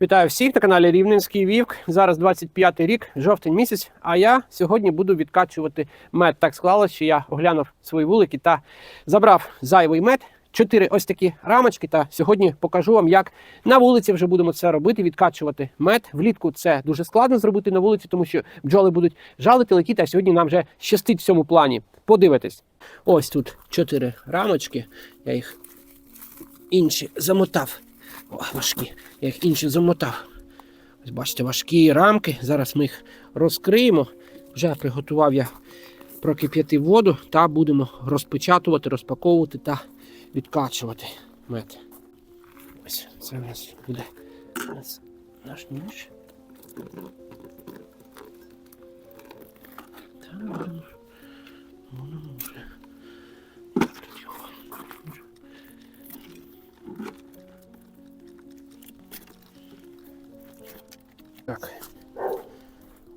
Вітаю всіх на каналі Рівненський Вівк. Зараз 25 рік, жовтень місяць. А я сьогодні буду відкачувати мед. Так склалося, що я оглянув свої вулики та забрав зайвий мед. Чотири ось такі рамочки. Та сьогодні покажу вам, як на вулиці вже будемо це робити, відкачувати мед. Влітку це дуже складно зробити на вулиці, тому що бджоли будуть жалити, летіти. А сьогодні нам вже щастить в цьому плані. Подивитись. Ось тут чотири рамочки. Я їх інші замотав. О, важкі. Я їх інші замотав. Ось бачите, важкі рамки. Зараз ми їх розкриємо. Вже приготував я прокип'яти воду та будемо розпечатувати, розпаковувати та відкачувати мед. Ось це у нас буде наш ніж.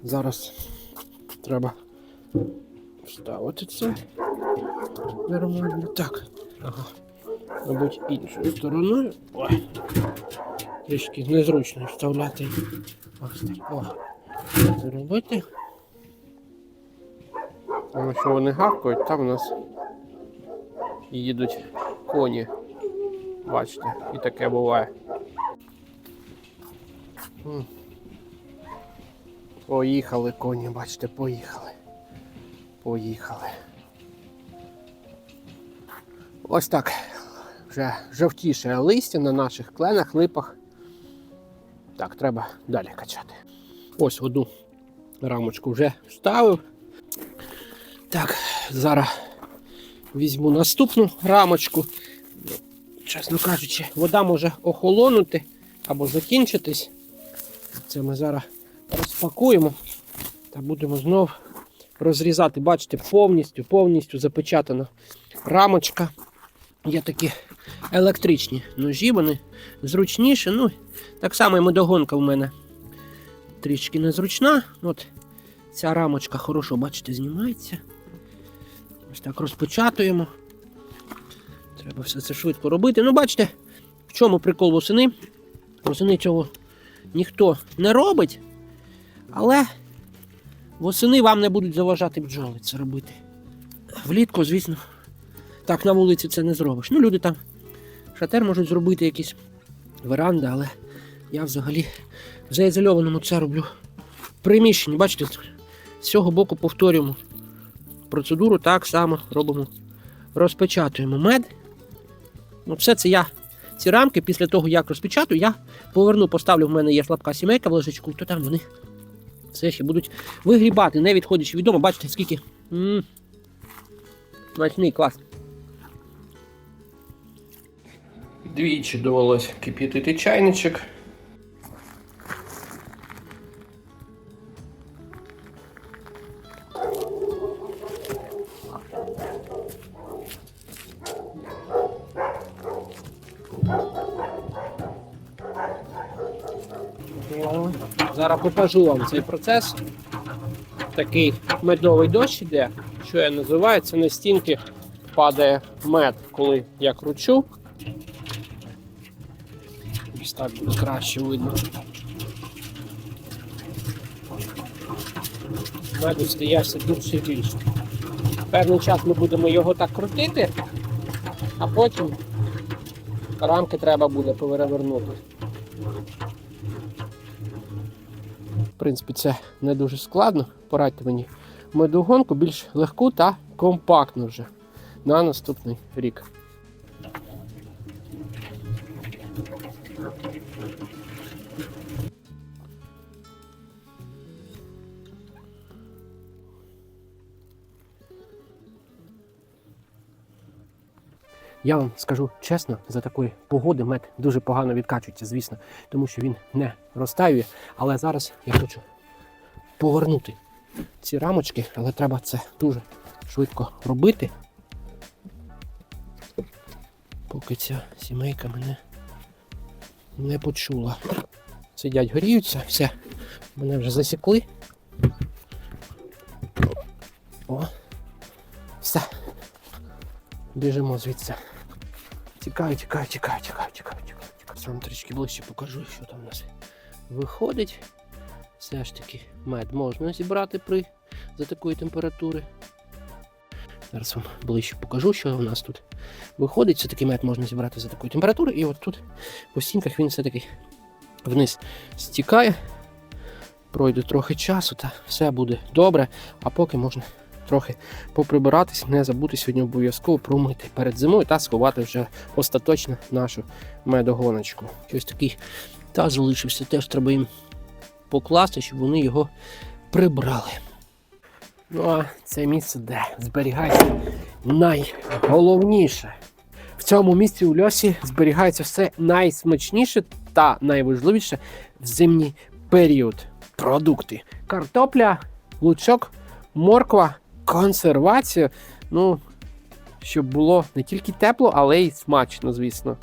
Зараз треба вставити це нормально. Так. Ага. Мабуть, іншою стороною. Ой. Трішки незручно вставляти. Ось так. О. Зробити. Тому що вони гавкають, там у нас їдуть коні. Бачите, і таке буває. Поїхали коні, бачите, поїхали. Поїхали. Ось так. Вже жовтіше листя на наших кленах, липах. Так, треба далі качати. Ось одну рамочку вже вставив. Так, зараз візьму наступну рамочку. Чесно кажучи, вода може охолонути або закінчитись. Це ми зараз розпакуємо та будемо знов розрізати. Бачите, повністю, повністю запечатана рамочка. Є такі електричні ножі, вони зручніші. Ну, так само і медогонка в мене трішки незручна. От ця рамочка хорошо, бачите, знімається. Ось так розпечатуємо. Треба все це швидко робити. Ну, бачите, в чому прикол восени? Восени цього ніхто не робить, але восени вам не будуть заважати бджоли це робити. Влітку, звісно, так на вулиці це не зробиш. Ну, люди там шатер можуть зробити якісь веранди, але я взагалі в заізольованому це роблю в приміщенні. Бачите, з цього боку повторюємо процедуру, так само робимо, розпечатуємо мед. Ну, все це я ці рамки після того, як розпечатаю, я поверну, поставлю, в мене є слабка сімейка в лежачку, то там вони все ще будуть вигрібати, не відходячи від дому. Бачите, скільки. м Смачний клас. Двічі довелось кип'ятити чайничок. Зараз покажу вам цей процес. Такий медовий дощ іде, що я називаю, це на стінки падає мед, коли я кручу. Ось так буде краще видно. Меду стається більше і більше. Певний час ми будемо його так крутити, а потім рамки треба буде перевернути. Принципі, це не дуже складно. Порадьте мені медогонку більш легку та компактну вже на наступний рік. Я вам скажу чесно, за такої погоди мед дуже погано відкачується, звісно, тому що він не розтаює. Але зараз я хочу повернути ці рамочки, але треба це дуже швидко робити. Поки ця сімейка мене не почула. Сидять, горіються, все, мене вже засікли. О. Біжимо звідси. Тікаю, тікаю, тікаю, тікаю, тікаю, тікаю, тікаю. Вам трішки ближче покажу, що там у нас виходить. Все ж таки мед можна зібрати при за такої температури. Зараз вам ближче покажу, що у нас тут виходить. Все-таки мед можна зібрати за такої температури. І от тут по стінках він все-таки вниз стікає. Пройде трохи часу, та все буде добре. А поки можна трохи поприбиратись, не забути сьогодні обов'язково промити перед зимою та сховати вже остаточно нашу медогоночку. Ось такий таз залишився, теж треба їм покласти, щоб вони його прибрали. Ну а це місце, де зберігається найголовніше. В цьому місці у льосі зберігається все найсмачніше та найважливіше в зимній період. Продукти. Картопля, лучок, морква, консервація. Ну, щоб було не тільки тепло, але й смачно, звісно.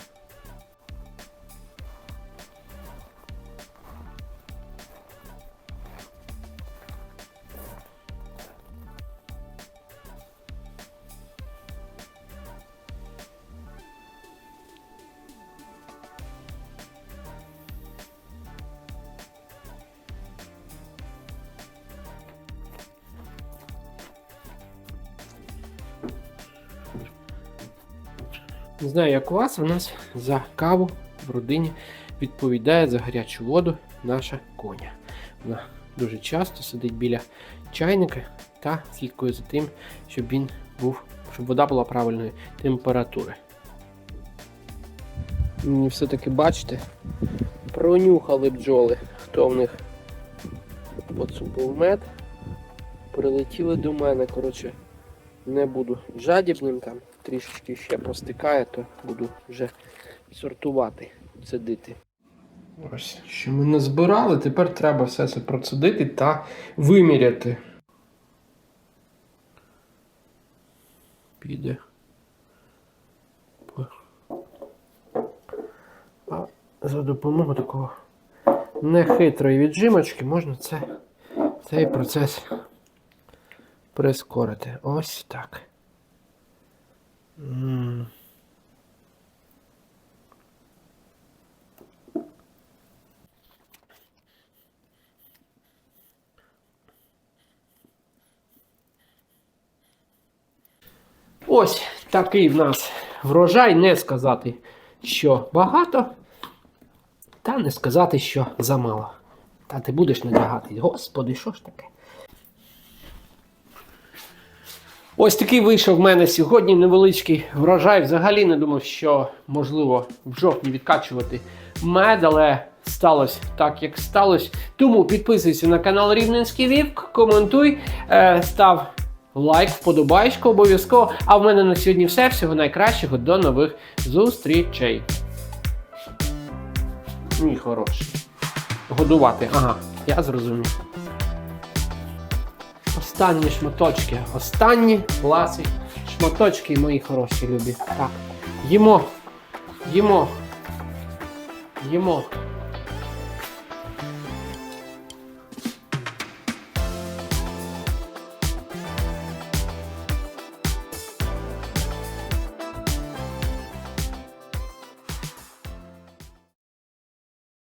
Не знаю, як у вас, у нас за каву в родині відповідає за гарячу воду наша коня. Вона дуже часто сидить біля чайника та слідкує за тим, щоб він був, щоб вода була правильної температури. Мені все-таки бачите, пронюхали бджоли, хто в них поцупив мед. Прилетіли до мене, коротше, не буду жадібним там, трішечки ще простикає, то буду вже сортувати, цедити. Ось, що ми назбирали, тепер треба все це процедити та виміряти. Піде. А за допомогою такого нехитрої віджимочки можна це, цей процес прискорити. Ось так. Ось такий в нас врожай. Не сказати, що багато, та не сказати, що замало. Та ти будеш надрагатись. Господи, що ж таке? Ось такий вийшов в мене сьогодні невеличкий врожай. Взагалі не думав, що можливо в жовтні відкачувати мед, але сталося так, як сталося. Тому підписуйся на канал Рівненський Вівк, коментуй, е, став лайк, вподобайку обов'язково. А в мене на сьогодні все. Всього найкращого. До нових зустрічей. Мій хороший. Годувати. Ага, я зрозумів. Останні шматочки. Останні класи. Шматочки мої хороші любі. Так. Їмо. Їмо. Їмо.